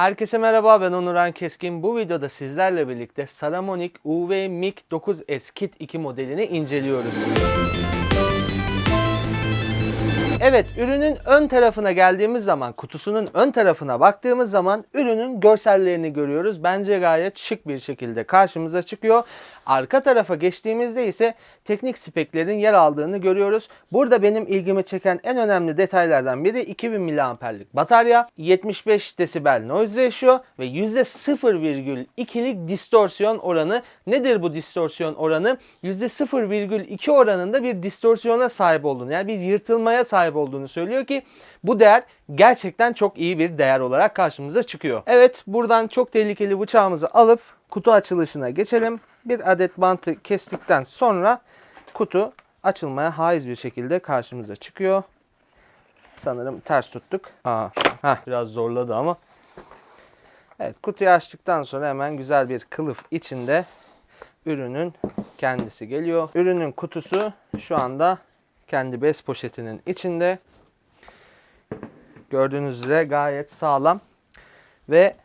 Herkese merhaba ben Onuran Keskin. Bu videoda sizlerle birlikte Saramonic UV Mic 9S Kit 2 modelini inceliyoruz. Evet, ürünün ön tarafına geldiğimiz zaman, kutusunun ön tarafına baktığımız zaman ürünün görsellerini görüyoruz. Bence gayet şık bir şekilde karşımıza çıkıyor. Arka tarafa geçtiğimizde ise teknik speklerin yer aldığını görüyoruz. Burada benim ilgimi çeken en önemli detaylardan biri 2000 mAh'lik batarya, 75 desibel noise ratio ve %0,2'lik distorsiyon oranı. Nedir bu distorsiyon oranı? %0,2 oranında bir distorsiyona sahip olduğunu yani bir yırtılmaya sahip olduğunu söylüyor ki bu değer gerçekten çok iyi bir değer olarak karşımıza çıkıyor. Evet buradan çok tehlikeli bıçağımızı alıp kutu açılışına geçelim. Bir adet bantı kestikten sonra kutu açılmaya haiz bir şekilde karşımıza çıkıyor. Sanırım ters tuttuk. Aa, heh, biraz zorladı ama. Evet kutuyu açtıktan sonra hemen güzel bir kılıf içinde ürünün kendisi geliyor. Ürünün kutusu şu anda kendi bez poşetinin içinde. Gördüğünüz üzere gayet sağlam ve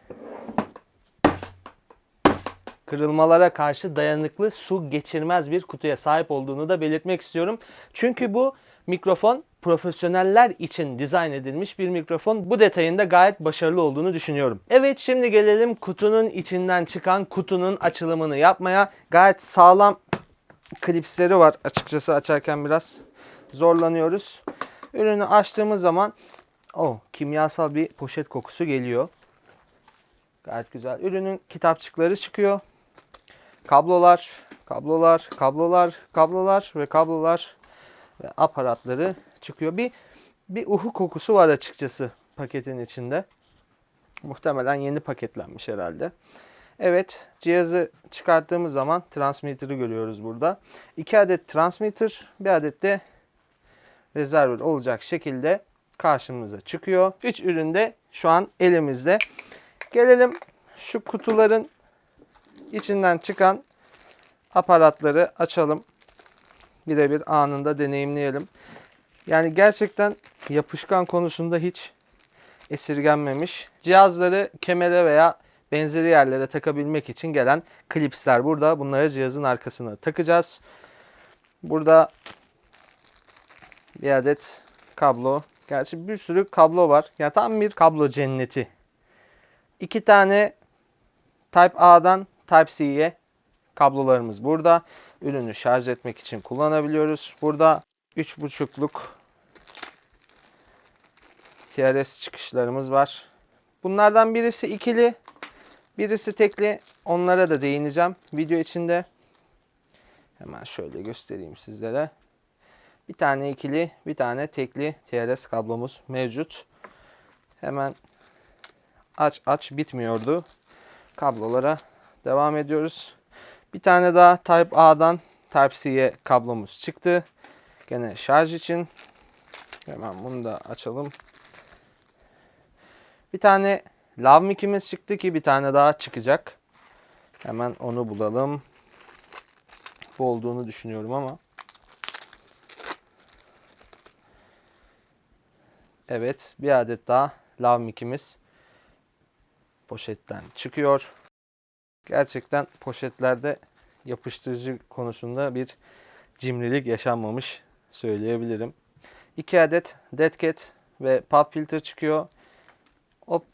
kırılmalara karşı dayanıklı su geçirmez bir kutuya sahip olduğunu da belirtmek istiyorum. Çünkü bu mikrofon profesyoneller için dizayn edilmiş bir mikrofon. Bu detayında gayet başarılı olduğunu düşünüyorum. Evet şimdi gelelim kutunun içinden çıkan kutunun açılımını yapmaya. Gayet sağlam klipsleri var açıkçası açarken biraz zorlanıyoruz. Ürünü açtığımız zaman o kimyasal bir poşet kokusu geliyor. Gayet güzel. Ürünün kitapçıkları çıkıyor. Kablolar, kablolar, kablolar, kablolar ve kablolar ve aparatları çıkıyor. Bir bir uhu kokusu var açıkçası paketin içinde. Muhtemelen yeni paketlenmiş herhalde. Evet, cihazı çıkarttığımız zaman transmitter'ı görüyoruz burada. 2 adet transmitter, bir adet de rezervör olacak şekilde karşımıza çıkıyor. 3 ürün de şu an elimizde. Gelelim şu kutuların içinden çıkan aparatları açalım. Birebir anında deneyimleyelim. Yani gerçekten yapışkan konusunda hiç esirgenmemiş. Cihazları kemere veya benzeri yerlere takabilmek için gelen klipsler burada. Bunları cihazın arkasına takacağız. Burada bir adet kablo. Gerçi bir sürü kablo var. Ya tam bir kablo cenneti. İki tane Type A'dan Type C'ye kablolarımız burada. Ürünü şarj etmek için kullanabiliyoruz. Burada 3.5'luk TRS çıkışlarımız var. Bunlardan birisi ikili, birisi tekli. Onlara da değineceğim video içinde. Hemen şöyle göstereyim sizlere. Bir tane ikili, bir tane tekli TRS kablomuz mevcut. Hemen aç aç bitmiyordu. Kablolara devam ediyoruz. Bir tane daha Type A'dan Type C'ye kablomuz çıktı. Gene şarj için. Hemen bunu da açalım. Bir tane lav mic'imiz çıktı ki bir tane daha çıkacak. Hemen onu bulalım. Bu olduğunu düşünüyorum ama. Evet bir adet daha lav mic'imiz poşetten çıkıyor. Gerçekten poşetlerde yapıştırıcı konusunda bir cimrilik yaşanmamış söyleyebilirim. 2 adet dead cat ve pop filter çıkıyor. Hop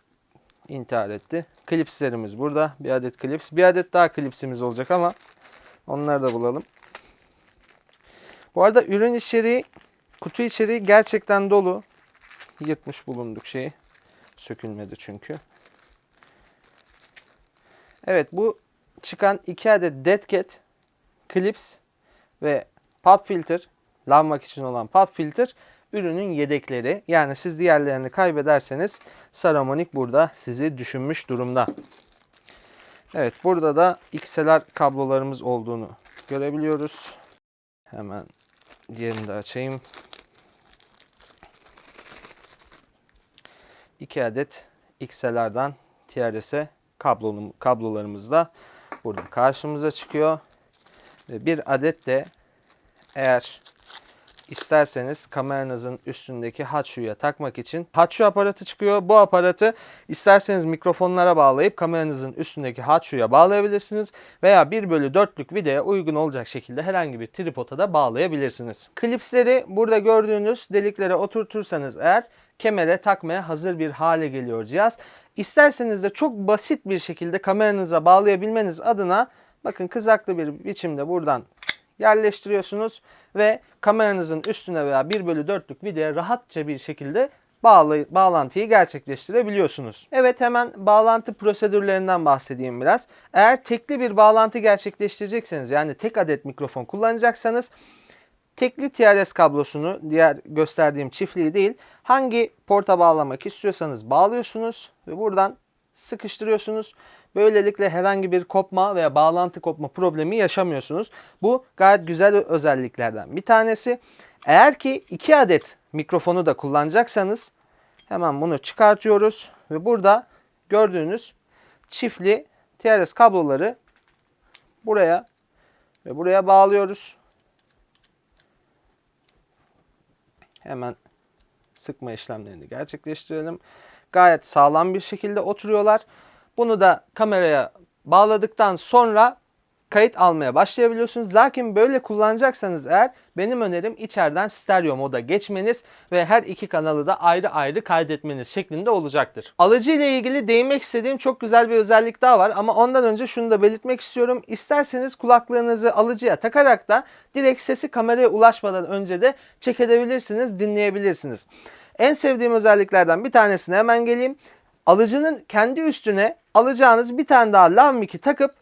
intihar etti. Klipslerimiz burada. Bir adet klips. Bir adet daha klipsimiz olacak ama onları da bulalım. Bu arada ürün içeriği, kutu içeriği gerçekten dolu. Yırtmış bulunduk şeyi. Sökülmedi çünkü. Evet bu çıkan iki adet dead cat, clips ve pop filter, lanmak için olan pop filter ürünün yedekleri. Yani siz diğerlerini kaybederseniz Saramonic burada sizi düşünmüş durumda. Evet burada da XLR kablolarımız olduğunu görebiliyoruz. Hemen diğerini de açayım. 2 adet XLR'dan TRS'e kablolu, kablolarımız da burada karşımıza çıkıyor. Ve bir adet de eğer isterseniz kameranızın üstündeki Hatshu'ya takmak için Hatshu aparatı çıkıyor. Bu aparatı isterseniz mikrofonlara bağlayıp kameranızın üstündeki Hatshu'ya bağlayabilirsiniz veya 1 bölü 4'lük videoya uygun olacak şekilde herhangi bir tripoda da bağlayabilirsiniz. Klipsleri burada gördüğünüz deliklere oturtursanız eğer kemere takmaya hazır bir hale geliyor cihaz. İsterseniz de çok basit bir şekilde kameranıza bağlayabilmeniz adına bakın kızaklı bir biçimde buradan yerleştiriyorsunuz ve kameranızın üstüne veya 1 bölü 4'lük videoya rahatça bir şekilde bağlay- bağlantıyı gerçekleştirebiliyorsunuz. Evet hemen bağlantı prosedürlerinden bahsedeyim biraz. Eğer tekli bir bağlantı gerçekleştirecekseniz yani tek adet mikrofon kullanacaksanız tekli TRS kablosunu diğer gösterdiğim çiftliği değil hangi porta bağlamak istiyorsanız bağlıyorsunuz ve buradan sıkıştırıyorsunuz. Böylelikle herhangi bir kopma veya bağlantı kopma problemi yaşamıyorsunuz. Bu gayet güzel özelliklerden bir tanesi. Eğer ki iki adet mikrofonu da kullanacaksanız hemen bunu çıkartıyoruz ve burada gördüğünüz çiftli TRS kabloları buraya ve buraya bağlıyoruz. Hemen sıkma işlemlerini gerçekleştirelim. Gayet sağlam bir şekilde oturuyorlar. Bunu da kameraya bağladıktan sonra kayıt almaya başlayabiliyorsunuz. Lakin böyle kullanacaksanız eğer benim önerim içeriden stereo moda geçmeniz ve her iki kanalı da ayrı ayrı kaydetmeniz şeklinde olacaktır. Alıcı ile ilgili değinmek istediğim çok güzel bir özellik daha var ama ondan önce şunu da belirtmek istiyorum. İsterseniz kulaklığınızı alıcıya takarak da direkt sesi kameraya ulaşmadan önce de check edebilirsiniz, dinleyebilirsiniz. En sevdiğim özelliklerden bir tanesine hemen geleyim. Alıcının kendi üstüne alacağınız bir tane daha lav mic'i takıp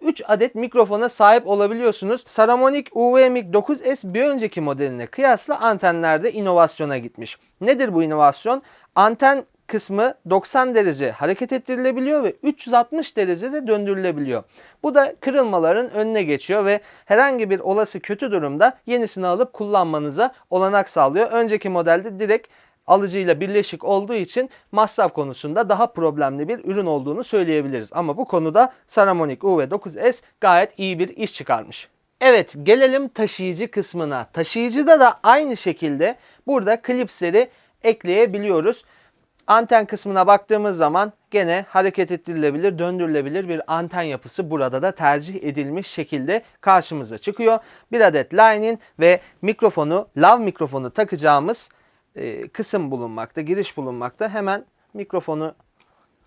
3 adet mikrofona sahip olabiliyorsunuz. Saramonic UV-Mic 9S bir önceki modeline kıyasla antenlerde inovasyona gitmiş. Nedir bu inovasyon? Anten kısmı 90 derece hareket ettirilebiliyor ve 360 derecede döndürülebiliyor. Bu da kırılmaların önüne geçiyor ve herhangi bir olası kötü durumda yenisini alıp kullanmanıza olanak sağlıyor. Önceki modelde direkt alıcıyla birleşik olduğu için masraf konusunda daha problemli bir ürün olduğunu söyleyebiliriz. Ama bu konuda Saramonic UV9S gayet iyi bir iş çıkarmış. Evet gelelim taşıyıcı kısmına. Taşıyıcıda da aynı şekilde burada klipsleri ekleyebiliyoruz. Anten kısmına baktığımız zaman gene hareket ettirilebilir, döndürülebilir bir anten yapısı burada da tercih edilmiş şekilde karşımıza çıkıyor. Bir adet line'in ve mikrofonu, lav mikrofonu takacağımız e, kısım bulunmakta, giriş bulunmakta. Hemen mikrofonu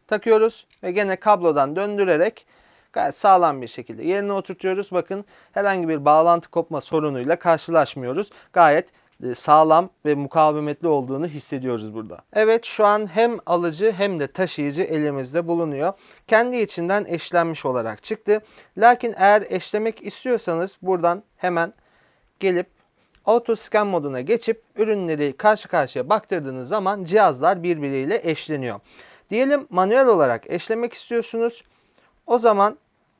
takıyoruz ve gene kablodan döndürerek gayet sağlam bir şekilde yerine oturtuyoruz. Bakın herhangi bir bağlantı kopma sorunuyla karşılaşmıyoruz. Gayet e, sağlam ve mukavemetli olduğunu hissediyoruz burada. Evet şu an hem alıcı hem de taşıyıcı elimizde bulunuyor. Kendi içinden eşlenmiş olarak çıktı. Lakin eğer eşlemek istiyorsanız buradan hemen gelip Auto scan moduna geçip ürünleri karşı karşıya baktırdığınız zaman cihazlar birbiriyle eşleniyor. Diyelim manuel olarak eşlemek istiyorsunuz. O zaman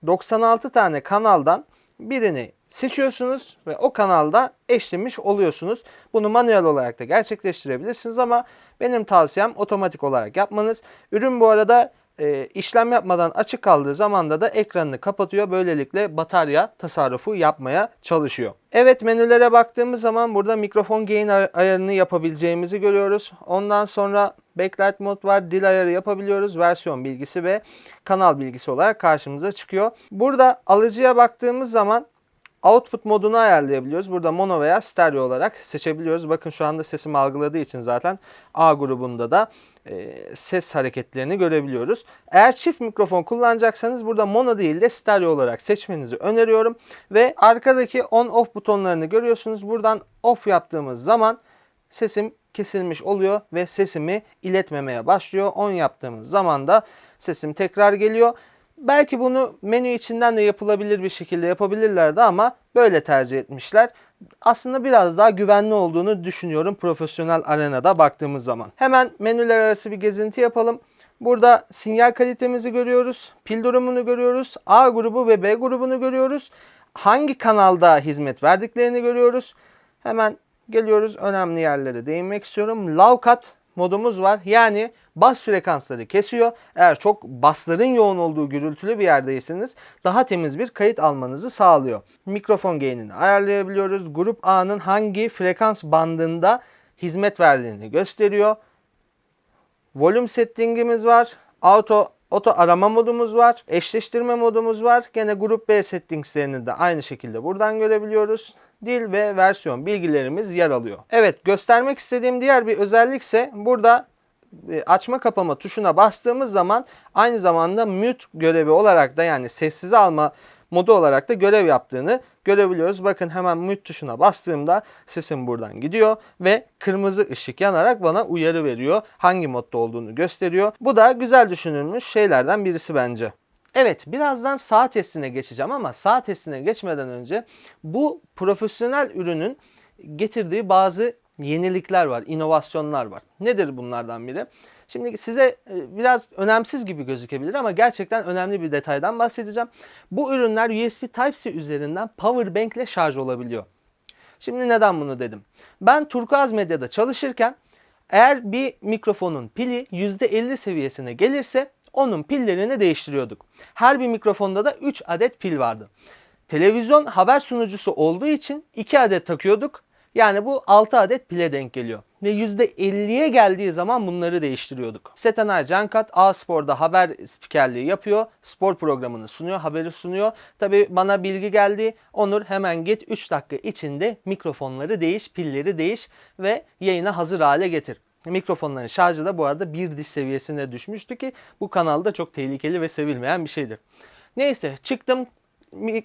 96 tane kanaldan birini seçiyorsunuz ve o kanalda eşlemiş oluyorsunuz. Bunu manuel olarak da gerçekleştirebilirsiniz ama benim tavsiyem otomatik olarak yapmanız. Ürün bu arada e, işlem yapmadan açık kaldığı zamanda da ekranını kapatıyor. Böylelikle batarya tasarrufu yapmaya çalışıyor. Evet menülere baktığımız zaman burada mikrofon gain ay- ayarını yapabileceğimizi görüyoruz. Ondan sonra backlight mod var, dil ayarı yapabiliyoruz. Versiyon bilgisi ve kanal bilgisi olarak karşımıza çıkıyor. Burada alıcıya baktığımız zaman Output modunu ayarlayabiliyoruz. Burada mono veya stereo olarak seçebiliyoruz. Bakın şu anda sesimi algıladığı için zaten A grubunda da e, ses hareketlerini görebiliyoruz. Eğer çift mikrofon kullanacaksanız burada mono değil de stereo olarak seçmenizi öneriyorum. Ve arkadaki on off butonlarını görüyorsunuz. Buradan off yaptığımız zaman sesim kesilmiş oluyor ve sesimi iletmemeye başlıyor. On yaptığımız zaman da sesim tekrar geliyor. Belki bunu menü içinden de yapılabilir bir şekilde yapabilirlerdi ama böyle tercih etmişler. Aslında biraz daha güvenli olduğunu düşünüyorum profesyonel arenada baktığımız zaman. Hemen menüler arası bir gezinti yapalım. Burada sinyal kalitemizi görüyoruz, pil durumunu görüyoruz, A grubu ve B grubunu görüyoruz. Hangi kanalda hizmet verdiklerini görüyoruz. Hemen geliyoruz önemli yerlere değinmek istiyorum. Lavkat modumuz var. Yani bas frekansları kesiyor. Eğer çok basların yoğun olduğu gürültülü bir yerdeyseniz daha temiz bir kayıt almanızı sağlıyor. Mikrofon gain'ini ayarlayabiliyoruz. Grup A'nın hangi frekans bandında hizmet verdiğini gösteriyor. Volüm settingimiz var. Auto Oto arama modumuz var. Eşleştirme modumuz var. Gene grup B settingslerini de aynı şekilde buradan görebiliyoruz. Dil ve versiyon bilgilerimiz yer alıyor. Evet göstermek istediğim diğer bir özellik ise burada e, açma kapama tuşuna bastığımız zaman aynı zamanda mute görevi olarak da yani sessize alma modu olarak da görev yaptığını görebiliyoruz. Bakın hemen mute tuşuna bastığımda sesim buradan gidiyor ve kırmızı ışık yanarak bana uyarı veriyor. Hangi modda olduğunu gösteriyor. Bu da güzel düşünülmüş şeylerden birisi bence. Evet birazdan sağ testine geçeceğim ama sağ testine geçmeden önce bu profesyonel ürünün getirdiği bazı yenilikler var, inovasyonlar var. Nedir bunlardan biri? Şimdi size e, biraz önemsiz gibi gözükebilir ama gerçekten önemli bir detaydan bahsedeceğim. Bu ürünler USB Type-C üzerinden power bank ile şarj olabiliyor. Şimdi neden bunu dedim? Ben Turkuaz Medya'da çalışırken eğer bir mikrofonun pili %50 seviyesine gelirse onun pillerini değiştiriyorduk. Her bir mikrofonda da 3 adet pil vardı. Televizyon haber sunucusu olduğu için 2 adet takıyorduk. Yani bu 6 adet pile denk geliyor. Ve %50'ye geldiği zaman bunları değiştiriyorduk. Setenay Cankat A Spor'da haber spikerliği yapıyor. Spor programını sunuyor, haberi sunuyor. Tabi bana bilgi geldi. Onur hemen git 3 dakika içinde mikrofonları değiş, pilleri değiş ve yayına hazır hale getir. Mikrofonların şarjı da bu arada bir diş seviyesine düşmüştü ki bu kanalda çok tehlikeli ve sevilmeyen bir şeydir. Neyse çıktım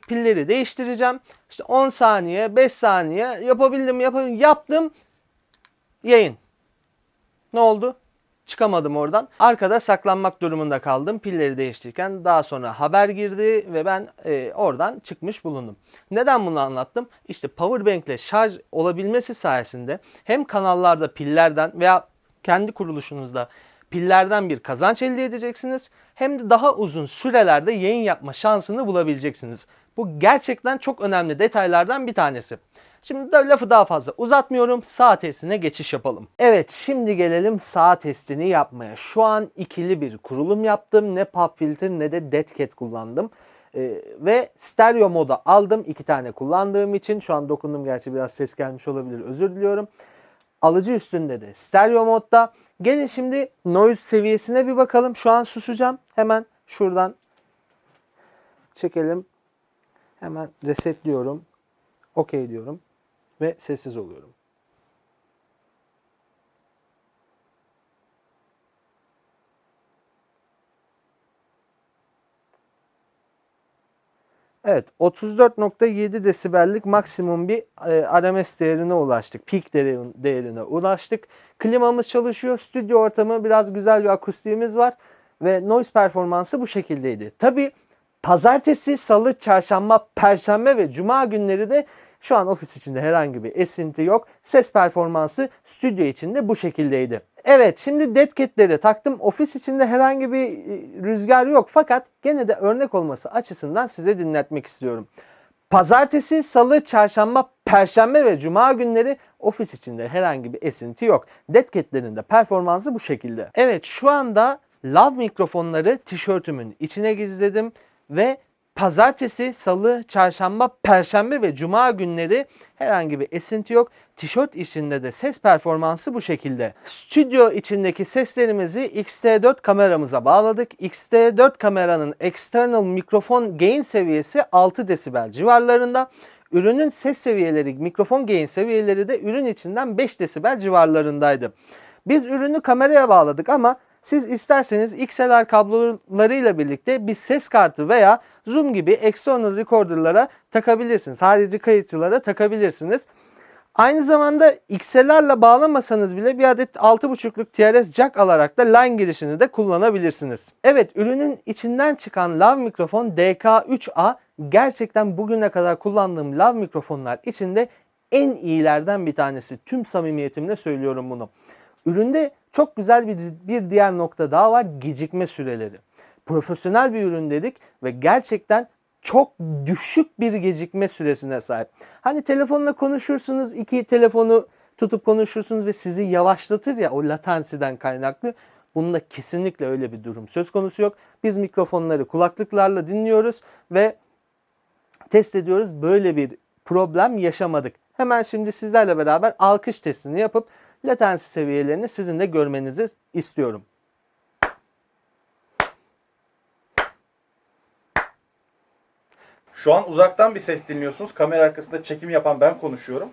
pilleri değiştireceğim. İşte 10 saniye, 5 saniye yapabildim, yapabildim, yaptım. Yayın. Ne oldu? Çıkamadım oradan. Arkada saklanmak durumunda kaldım pilleri değiştirirken. Daha sonra haber girdi ve ben e, oradan çıkmış bulundum. Neden bunu anlattım? İşte powerbank ile şarj olabilmesi sayesinde hem kanallarda pillerden veya kendi kuruluşunuzda pillerden bir kazanç elde edeceksiniz. Hem de daha uzun sürelerde yayın yapma şansını bulabileceksiniz. Bu gerçekten çok önemli detaylardan bir tanesi. Şimdi de lafı daha fazla uzatmıyorum. Sağ testine geçiş yapalım. Evet şimdi gelelim sağ testini yapmaya. Şu an ikili bir kurulum yaptım. Ne pop filter ne de dead cat kullandım. Ee, ve stereo moda aldım. iki tane kullandığım için. Şu an dokundum gerçi biraz ses gelmiş olabilir. Özür diliyorum. Alıcı üstünde de stereo modda. Gelin şimdi noise seviyesine bir bakalım. Şu an susacağım. Hemen şuradan çekelim. Hemen resetliyorum. OK diyorum ve sessiz oluyorum. Evet 34.7 desibellik maksimum bir e, RMS değerine ulaştık. Peak değerine ulaştık. Klimamız çalışıyor. Stüdyo ortamı biraz güzel bir akustiğimiz var. Ve noise performansı bu şekildeydi. Tabi pazartesi, salı, çarşamba, perşembe ve cuma günleri de şu an ofis içinde herhangi bir esinti yok. Ses performansı stüdyo içinde bu şekildeydi. Evet şimdi dead cat'leri taktım. Ofis içinde herhangi bir e, rüzgar yok fakat gene de örnek olması açısından size dinletmek istiyorum. Pazartesi, salı, çarşamba, perşembe ve cuma günleri ofis içinde herhangi bir esinti yok. Dead cat'lerin de performansı bu şekilde. Evet şu anda lav mikrofonları tişörtümün içine gizledim ve Pazartesi, salı, çarşamba, perşembe ve cuma günleri herhangi bir esinti yok. Tişört içinde de ses performansı bu şekilde. Stüdyo içindeki seslerimizi XT4 kameramıza bağladık. XT4 kameranın external mikrofon gain seviyesi 6 desibel civarlarında. Ürünün ses seviyeleri, mikrofon gain seviyeleri de ürün içinden 5 desibel civarlarındaydı. Biz ürünü kameraya bağladık ama siz isterseniz XLR kablolarıyla birlikte bir ses kartı veya Zoom gibi external recorder'lara takabilirsiniz. Harici kayıtçılara takabilirsiniz. Aynı zamanda XLR'la bağlamasanız bile bir adet 6.5'luk TRS jack alarak da line girişini de kullanabilirsiniz. Evet ürünün içinden çıkan lav mikrofon DK3A gerçekten bugüne kadar kullandığım lav mikrofonlar içinde en iyilerden bir tanesi. Tüm samimiyetimle söylüyorum bunu. Üründe çok güzel bir, bir diğer nokta daha var gecikme süreleri. Profesyonel bir ürün dedik ve gerçekten çok düşük bir gecikme süresine sahip. Hani telefonla konuşursunuz iki telefonu tutup konuşursunuz ve sizi yavaşlatır ya o latensiden kaynaklı. Bunda kesinlikle öyle bir durum söz konusu yok. Biz mikrofonları kulaklıklarla dinliyoruz ve test ediyoruz. Böyle bir problem yaşamadık. Hemen şimdi sizlerle beraber alkış testini yapıp latensi seviyelerini sizin de görmenizi istiyorum. Şu an uzaktan bir ses dinliyorsunuz. Kamera arkasında çekim yapan ben konuşuyorum.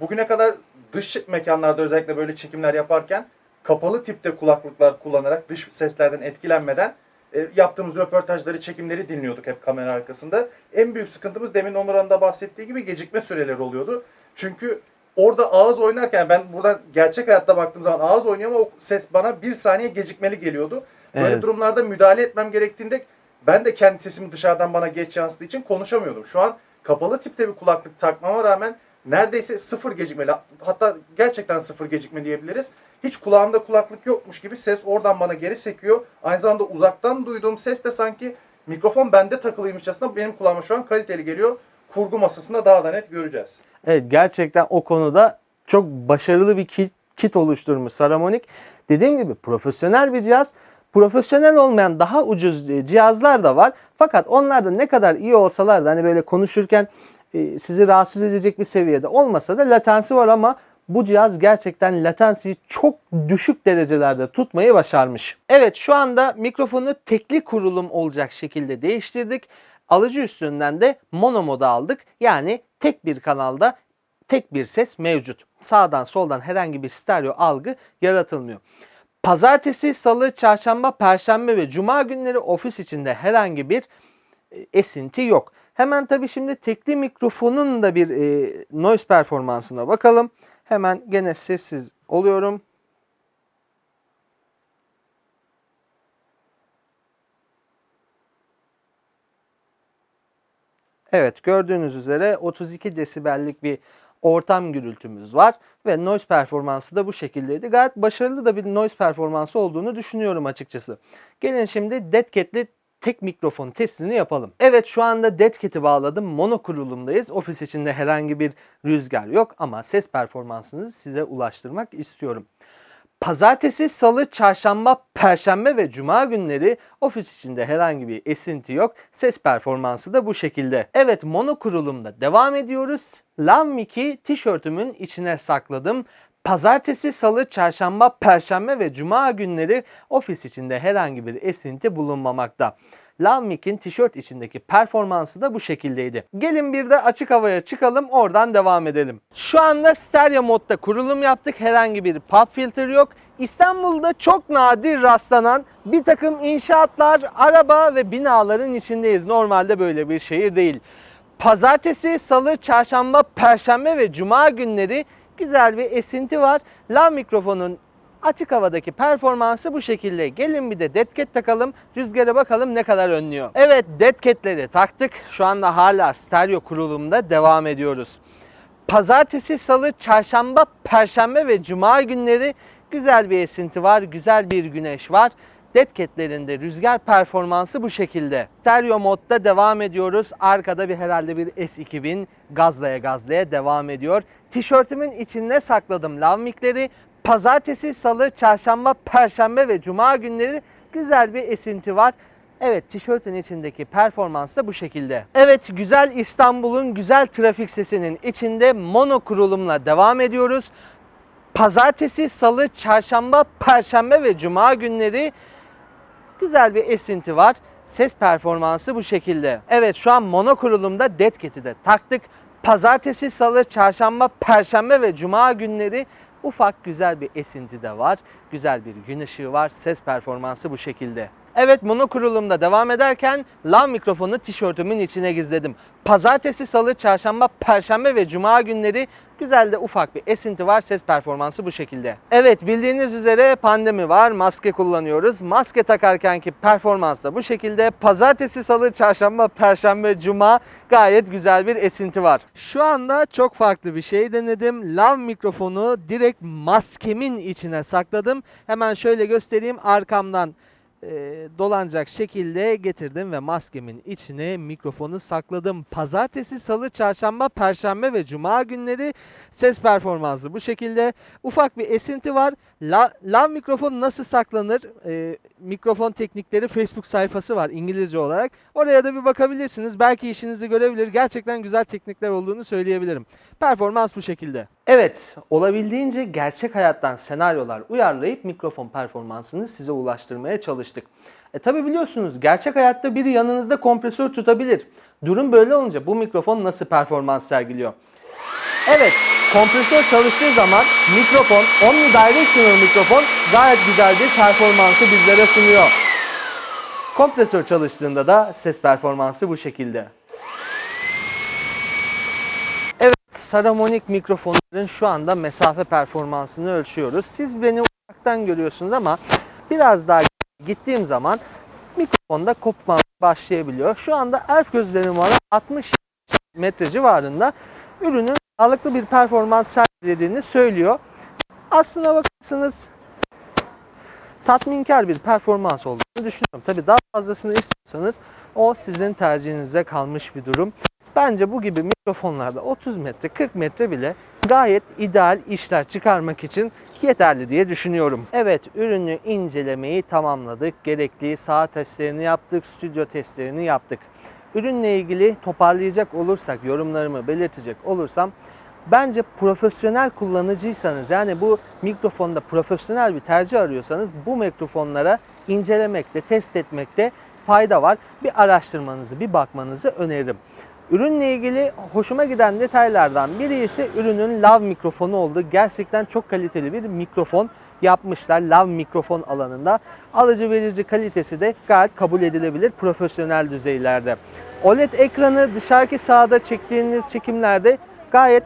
Bugüne kadar dış mekanlarda özellikle böyle çekimler yaparken kapalı tipte kulaklıklar kullanarak dış seslerden etkilenmeden e, yaptığımız röportajları, çekimleri dinliyorduk hep kamera arkasında. En büyük sıkıntımız demin Onuran'ın da bahsettiği gibi gecikme süreleri oluyordu. Çünkü orada ağız oynarken ben buradan gerçek hayatta baktığım zaman ağız oynuyor ama o ses bana bir saniye gecikmeli geliyordu. Böyle Evet. durumlarda müdahale etmem gerektiğinde ben de kendi sesimi dışarıdan bana geç yansıdığı için konuşamıyordum. Şu an kapalı tipte bir kulaklık takmama rağmen neredeyse sıfır gecikmeli hatta gerçekten sıfır gecikme diyebiliriz. Hiç kulağımda kulaklık yokmuş gibi ses oradan bana geri sekiyor. Aynı zamanda uzaktan duyduğum ses de sanki mikrofon bende takılıymışçasına benim kulağıma şu an kaliteli geliyor. Kurgu masasında daha da net göreceğiz. Evet gerçekten o konuda çok başarılı bir kit, kit oluşturmuş Saramonic. Dediğim gibi profesyonel bir cihaz. Profesyonel olmayan daha ucuz e, cihazlar da var. Fakat onlar da ne kadar iyi olsalar da hani böyle konuşurken e, sizi rahatsız edecek bir seviyede olmasa da latensi var ama bu cihaz gerçekten latensiyi çok düşük derecelerde tutmayı başarmış. Evet şu anda mikrofonu tekli kurulum olacak şekilde değiştirdik. Alıcı üstünden de mono moda aldık. Yani tek bir kanalda tek bir ses mevcut. Sağdan soldan herhangi bir stereo algı yaratılmıyor. Pazartesi, salı, çarşamba, perşembe ve cuma günleri ofis içinde herhangi bir e, esinti yok. Hemen tabii şimdi tekli mikrofonun da bir e, noise performansına bakalım. Hemen gene sessiz oluyorum. Evet gördüğünüz üzere 32 desibellik bir ortam gürültümüz var ve noise performansı da bu şekildeydi. Gayet başarılı da bir noise performansı olduğunu düşünüyorum açıkçası. Gelin şimdi Dead Cat'li tek mikrofon testini yapalım. Evet şu anda Dead Cat'i bağladım. Mono kurulumdayız. Ofis içinde herhangi bir rüzgar yok ama ses performansını size ulaştırmak istiyorum. Pazartesi, salı, çarşamba, perşembe ve cuma günleri ofis içinde herhangi bir esinti yok. Ses performansı da bu şekilde. Evet mono kurulumda devam ediyoruz. Lavmic'i tişörtümün içine sakladım. Pazartesi, salı, çarşamba, perşembe ve cuma günleri ofis içinde herhangi bir esinti bulunmamakta. Lavmic'in tişört içindeki performansı da bu şekildeydi. Gelin bir de açık havaya çıkalım oradan devam edelim. Şu anda stereo modda kurulum yaptık. Herhangi bir pop filter yok. İstanbul'da çok nadir rastlanan bir takım inşaatlar, araba ve binaların içindeyiz. Normalde böyle bir şehir değil. Pazartesi, salı, çarşamba, perşembe ve cuma günleri güzel bir esinti var. Lav mikrofonun açık havadaki performansı bu şekilde. Gelin bir de cat takalım. Rüzgara bakalım ne kadar önlüyor. Evet dead cat'leri taktık. Şu anda hala stereo kurulumda devam ediyoruz. Pazartesi, salı, çarşamba, perşembe ve cuma günleri güzel bir esinti var. Güzel bir güneş var. Dead Cat'lerin de rüzgar performansı bu şekilde. Stereo modda devam ediyoruz. Arkada bir herhalde bir S2000 gazlaya gazlaya devam ediyor. Tişörtümün içine sakladım lavmikleri. Pazartesi, salı, çarşamba, perşembe ve cuma günleri güzel bir esinti var. Evet tişörtün içindeki performans da bu şekilde. Evet güzel İstanbul'un güzel trafik sesinin içinde mono kurulumla devam ediyoruz. Pazartesi, salı, çarşamba, perşembe ve cuma günleri güzel bir esinti var. Ses performansı bu şekilde. Evet şu an mono kurulumda Dead Cat'i de taktık. Pazartesi, salı, çarşamba, perşembe ve cuma günleri ufak güzel bir esinti de var. Güzel bir gün ışığı var. Ses performansı bu şekilde. Evet mono kurulumda devam ederken lav mikrofonu tişörtümün içine gizledim. Pazartesi, salı, çarşamba, perşembe ve cuma günleri güzel de ufak bir esinti var. Ses performansı bu şekilde. Evet bildiğiniz üzere pandemi var. Maske kullanıyoruz. Maske takarkenki performans da bu şekilde. Pazartesi, salı, çarşamba, perşembe, cuma gayet güzel bir esinti var. Şu anda çok farklı bir şey denedim. Lav mikrofonu direkt maskemin içine sakladım. Hemen şöyle göstereyim. Arkamdan e, dolanacak şekilde getirdim ve maskemin içine mikrofonu sakladım. Pazartesi, salı, çarşamba, perşembe ve cuma günleri ses performansı bu şekilde. Ufak bir esinti var. La, lav mikrofon nasıl saklanır? E, mikrofon teknikleri Facebook sayfası var İngilizce olarak. Oraya da bir bakabilirsiniz. Belki işinizi görebilir. Gerçekten güzel teknikler olduğunu söyleyebilirim. Performans bu şekilde. Evet, olabildiğince gerçek hayattan senaryolar uyarlayıp mikrofon performansını size ulaştırmaya çalıştık. E tabi biliyorsunuz gerçek hayatta biri yanınızda kompresör tutabilir. Durum böyle olunca bu mikrofon nasıl performans sergiliyor? Evet, kompresör çalıştığı zaman mikrofon, omnidirectional mikrofon gayet güzel bir performansı bizlere sunuyor. Kompresör çalıştığında da ses performansı bu şekilde. Evet, Saramonic mikrofonların şu anda mesafe performansını ölçüyoruz. Siz beni uzaktan görüyorsunuz ama biraz daha gittiğim zaman mikrofonda kopma başlayabiliyor. Şu anda elf gözlerim var 60 metre civarında ürünün sağlıklı bir performans sergilediğini söylüyor. Aslına bakarsanız tatminkar bir performans olduğunu düşünüyorum. Tabii daha fazlasını istiyorsanız o sizin tercihinize kalmış bir durum. Bence bu gibi mikrofonlarda 30 metre 40 metre bile gayet ideal işler çıkarmak için yeterli diye düşünüyorum. Evet ürünü incelemeyi tamamladık. Gerekli saat testlerini yaptık, stüdyo testlerini yaptık. Ürünle ilgili toparlayacak olursak, yorumlarımı belirtecek olursam bence profesyonel kullanıcıysanız yani bu mikrofonda profesyonel bir tercih arıyorsanız bu mikrofonlara incelemekte, test etmekte fayda var. Bir araştırmanızı, bir bakmanızı öneririm. Ürünle ilgili hoşuma giden detaylardan biri ise ürünün lav mikrofonu oldu. Gerçekten çok kaliteli bir mikrofon yapmışlar lav mikrofon alanında. Alıcı verici kalitesi de gayet kabul edilebilir profesyonel düzeylerde. OLED ekranı dışarıki sahada çektiğiniz çekimlerde gayet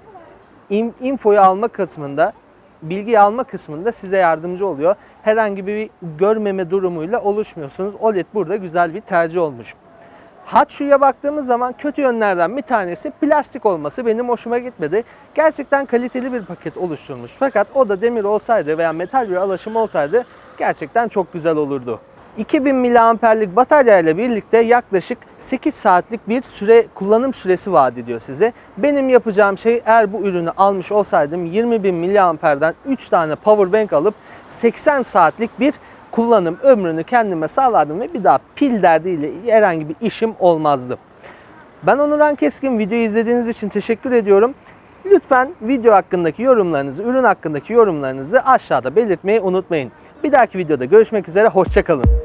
in- infoyu alma kısmında, bilgi alma kısmında size yardımcı oluyor. Herhangi bir görmeme durumuyla oluşmuyorsunuz. OLED burada güzel bir tercih olmuş. Hatşu'ya baktığımız zaman kötü yönlerden bir tanesi plastik olması benim hoşuma gitmedi. Gerçekten kaliteli bir paket oluşturmuş. Fakat o da demir olsaydı veya metal bir alaşım olsaydı gerçekten çok güzel olurdu. 2000 miliamperlik batarya ile birlikte yaklaşık 8 saatlik bir süre kullanım süresi vaat ediyor size. Benim yapacağım şey eğer bu ürünü almış olsaydım 20.000 miliamperden 3 tane power bank alıp 80 saatlik bir kullanım ömrünü kendime sağlardım ve bir daha pil derdiyle herhangi bir işim olmazdı. Ben Onuran Keskin. Videoyu izlediğiniz için teşekkür ediyorum. Lütfen video hakkındaki yorumlarınızı, ürün hakkındaki yorumlarınızı aşağıda belirtmeyi unutmayın. Bir dahaki videoda görüşmek üzere, hoşçakalın.